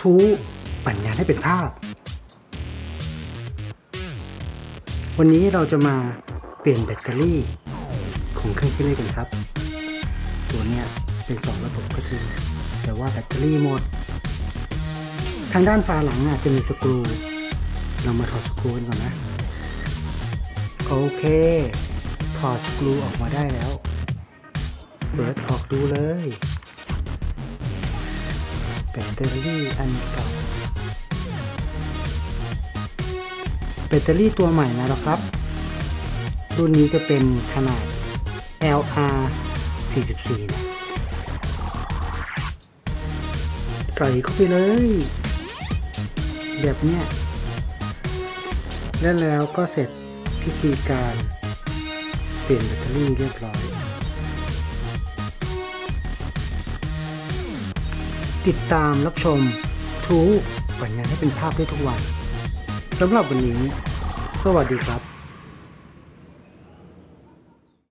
ทูปั่นงานให้เป็นภาพ วันนี้เราจะมาเปลี่ยนแบตเตอรี่ของเครื่องคิดเลขกันครับ ตัวเนี้ยเป็นสองระบบก็จริงแต่ว่าแบตเตอรี่หมด ทางด้านฝาหลังอะจะมีสกรู เรามาถอดสกรูกันก่อนนะ โอเคถอดสกรูออกมาได้แล้ว เปิดออกดูเลย แบตเตอรี่อันเก่าแบตเตอรี่ตัวใหม่นะครับ รุ่นนี้จะเป็นขนาด LR 44นะใส่เข้าไปเลย แบบเนี้ยและแล้วก็เสร็จพิธีการเปลี่ยนแบตเตอรี่เรียบร้อย ติดตามรับชมทูผลงานให้เป็นภาพได้ทุกวันสำหรับวันนี้ สวัสดีครับ